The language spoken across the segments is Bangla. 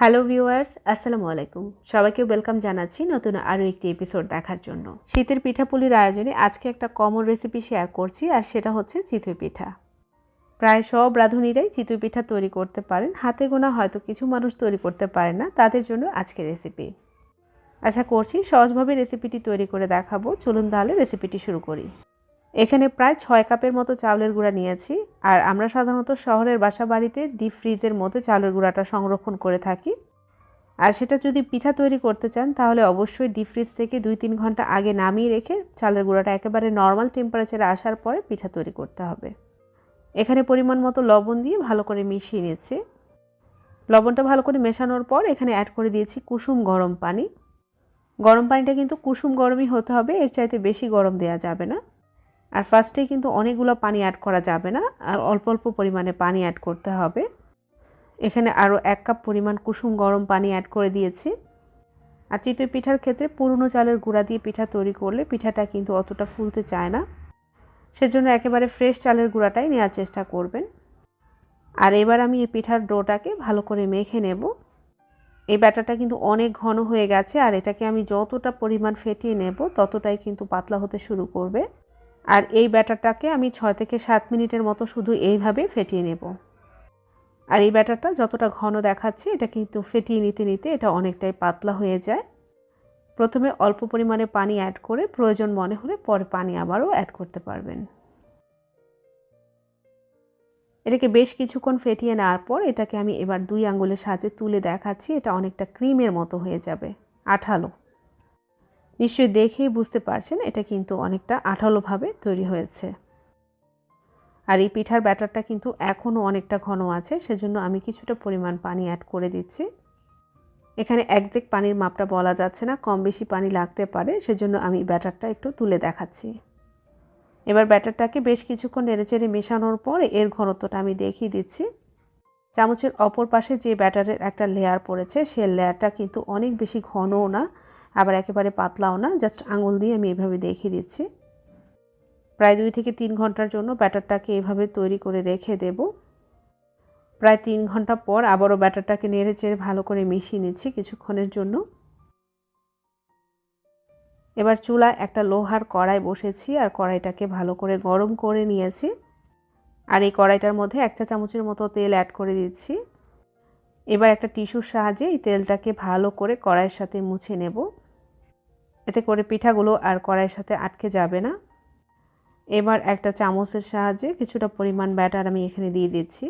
হ্যালো ভিউয়ার্স আসসালামু আলাইকুম সবাইকে ওয়েলকাম জানাচ্ছি নতুন আরও একটি এপিসোড দেখার জন্য। শীতের পিঠাপুলির আয়োজনে আজকে একটা কমন রেসিপি শেয়ার করছি, আর সেটা হচ্ছে চিতই পিঠা। প্রায় সব রাঁধুনিরাই চিতই পিঠা তৈরি করতে পারেন। হাতে গোনা হয়তো কিছু মানুষ তৈরি করতে পারে না, তাদের জন্য আজকে রেসিপি আশা করছি সহজভাবে রেসিপিটি তৈরি করে দেখাবো। চলুন তাহলে রেসিপিটি শুরু করি। এখানে প্রায় ছয় কাপের মতো চাউলের গুঁড়া নিয়েছি। আর আমরা সাধারণত শহরের বাসা বাড়িতে ডিপ ফ্রিজের মধ্যে চাউলের গুঁড়াটা সংরক্ষণ করে থাকি। আর সেটা যদি পিঠা তৈরি করতে চান, তাহলে অবশ্যই ডিপ ফ্রিজ থেকে দুই তিন ঘণ্টা আগে নামিয়ে রেখে চালের গুঁড়াটা একেবারে নর্মাল টেম্পারেচারে আসার পরে পিঠা তৈরি করতে হবে। এখানে পরিমাণ মতো লবণ দিয়ে ভালো করে মিশিয়ে নিচ্ছি লবণটা ভালো করে মেশানোর পর এখানে অ্যাড করে দিয়েছি কুসুম গরম পানি। গরম পানিটা কিন্তু কুসুম গরমই হতে হবে, এর চাইতে বেশি গরম দেওয়া যাবে না। আর ফার্স্টে কিন্তু অনেকগুলো পানি অ্যাড করা যাবে না, আর অল্প অল্প পরিমাণে পানি অ্যাড করতে হবে। এখানে আরও এক কাপ পরিমাণ কুসুম গরম পানি অ্যাড করে দিয়েছি। আর চিতই পিঠার ক্ষেত্রে পুরনো চালের গুঁড়া দিয়ে পিঠা তৈরি করলে পিঠাটা কিন্তু অতটা ফুলতে চায় না। সেজন্য একেবারে ফ্রেশ চালের গুঁড়াটাই নেওয়ার চেষ্টা করবেন। আর এবার আমি এই পিঠার ডোটাকে ভালো করে মেখে নেব। এই ব্যাটাটা কিন্তু অনেক ঘন হয়ে গেছে, আর এটাকে আমি যতটা পরিমাণ ফেটিয়ে নেব ততটাই কিন্তু পাতলা হতে শুরু করবে। আর এই ব্যাটারটাকে আমি ছয় থেকে সাত মিনিটের মতো শুধু এইভাবে ফেটিয়ে নেব। আর এই ব্যাটারটা যতটা ঘন দেখাচ্ছে, এটা কিন্তু ফেটিয়ে নিতে নিতে এটা অনেকটাই পাতলা হয়ে যায়। প্রথমে অল্প পরিমাণে পানি অ্যাড করে প্রয়োজন মনে হলে পরে পানি আবারও অ্যাড করতে পারবেন। এটাকে বেশ কিছুক্ষণ ফেটিয়ে নেওয়ার পর এটাকে আমি এবার দুই আঙ্গুলের সাহায্যে তুলে দেখাচ্ছি, এটা অনেকটা ক্রিমের মতো হয়ে যাবে। আঠালো। নিশ্চয়ই দেখেই বুঝতে পারছেন, এটা কিন্তু অনেকটা আঠালোভাবে তৈরি হয়েছে। আর এই পিঠার ব্যাটারটা কিন্তু এখনও অনেকটা ঘন আছে, সেজন্য আমি কিছুটা পরিমাণ পানি অ্যাড করে দিচ্ছি। এখানে একজেক্ট পানির মাপটা বলা যাচ্ছে না, কম বেশি পানি লাগতে পারে, সেজন্য আমি ব্যাটারটা একটু তুলে দেখাচ্ছি। এবার ব্যাটারটাকে বেশ কিছুক্ষণ নেড়েচেড়ে মেশানোর পর এর ঘনত্বটা আমি দেখিয়ে দিচ্ছি। চামচের অপর পাশে যে ব্যাটারের একটা লেয়ার পড়েছে সে লেয়ারটা কিন্তু অনেক বেশি ঘনও না আবার একেবারে পাতলাও না জাস্ট আঙুল দিয়ে আমি এভাবে দেখিয়ে দিচ্ছি। প্রায় দুই থেকে তিন ঘণ্টার জন্য ব্যাটারটাকে এভাবে তৈরি করে রেখে দেব। প্রায় তিন ঘণ্টা পর আবারও ব্যাটারটাকে নেড়ে চেড়ে ভালো করে মিশিয়ে নিচ্ছি কিছুক্ষণের জন্য। এবার চুলা একটা লোহার কড়াই বসেছি আর কড়াইটাকে ভালো করে গরম করে নিয়েছি। আর এই কড়াইটার মধ্যে এক চা চামচের মতো তেল অ্যাড করে দিচ্ছি। এবার একটা টিস্যুর সাহায্যে এই তেলটাকে ভালো করে কড়াইয়ের সাথে মুছে নেব। এতে করে পিঠাগুলো আর কড়াইয়ের সাথে আটকে যাবে না। এবার একটা চামচের সাহায্যে কিছুটা পরিমাণ ব্যাটার আমি এখানে দিয়ে দিচ্ছি।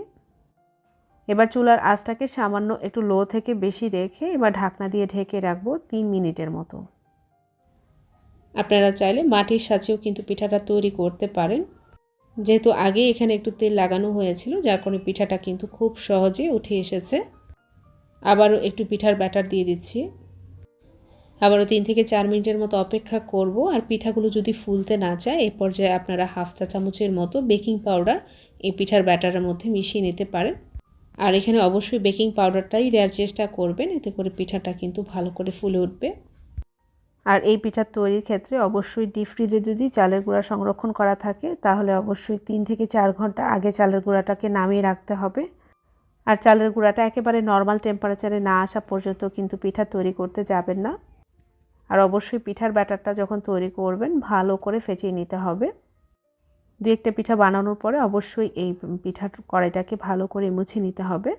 এবার চুলার আঁচটাকে সামান্য একটু লো থেকে বেশি রেখে এবার ঢাকনা দিয়ে ঢেকে রাখব তিন মিনিটের মতো। আপনারা চাইলে মাটির সাথেও কিন্তু পিঠাটা তৈরি করতে পারেন। যেহেতু আগে এখানে একটু তেল লাগানো হয়েছিল, যার কারণে পিঠাটা কিন্তু খুব সহজে উঠে এসেছে। আবারও একটু পিঠার ব্যাটার দিয়ে দিচ্ছি। আবারও তিন থেকে চার মিনিটের মতো অপেক্ষা করব। আর পিঠাগুলো যদি ফুলতে না চায় এই পর্যায়ে আপনারা হাফ চা চামচের মতো বেকিং পাউডার এই পিঠার ব্যাটারের মধ্যে মিশিয়ে নিতে পারেন। আর এখানে অবশ্যই বেকিং পাউডারটাই দেওয়ার চেষ্টা করবেন, এতে করে পিঠাটা কিন্তু ভালো করে ফুলে উঠবে। আর এই পিঠার তৈরির ক্ষেত্রে অবশ্যই ডিপ ফ্রিজে যদি চালের গুঁড়া সংরক্ষণ করা থাকে, তাহলে অবশ্যই তিন থেকে চার ঘণ্টা আগে চালের গুঁড়াটাকে নামিয়ে রাখতে হবে। আর চালের গুঁড়াটা একেবারে নর্মাল টেম্পারেচারে না আসা পর্যন্ত কিন্তু পিঠা তৈরি করতে যাবেন না। আর অবশ্যই পিঠার ব্যাটারটা যখন তৈরি করবেন, ভালো করে ফেটিয়ে নিতে হবে। দু একটা পিঠা বানানোর পরে অবশ্যই এই পিঠার কড়াইটাকে ভালো করে মুছে নিতে হবে।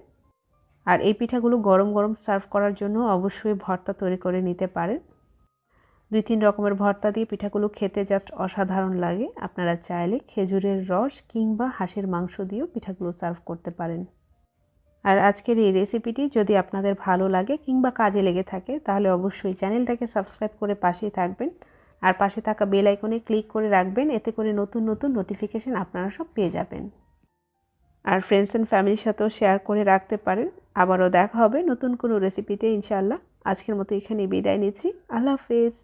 আর এই পিঠাগুলো গরম গরম সার্ভ করার জন্য অবশ্যই ভর্তা তৈরি করে নিতে পারেন। দুই তিন রকমের ভর্তা দিয়ে পিঠাগুলো খেতে জাস্ট অসাধারণ লাগে। আপনারা চাইলে খেজুরের রস কিংবা হাঁসের মাংস দিয়েও পিঠাগুলো সার্ভ করতে পারেন। আর আজকের এই রেসিপিটি যদি আপনাদের ভালো লাগে কিংবা কাজে লেগে থাকে, তাহলে অবশ্যই চ্যানেলটাকে সাবস্ক্রাইব করে পাশেই থাকবেন। আর পাশে থাকা বেল আইকনে ক্লিক করে রাখবেন, এতে করে নতুন নতুন নোটিফিকেশান আপনারা সব পেয়ে যাবেন। আর ফ্রেন্ডস অ্যান্ড ফ্যামিলির সাথেও শেয়ার করে রাখতে পারেন। আবারও দেখা হবে নতুন কোনো রেসিপিতে ইনশাআল্লাহ। আজকের মতো এখানে বিদায় নিচ্ছি। আল্লাহ হাফেজ।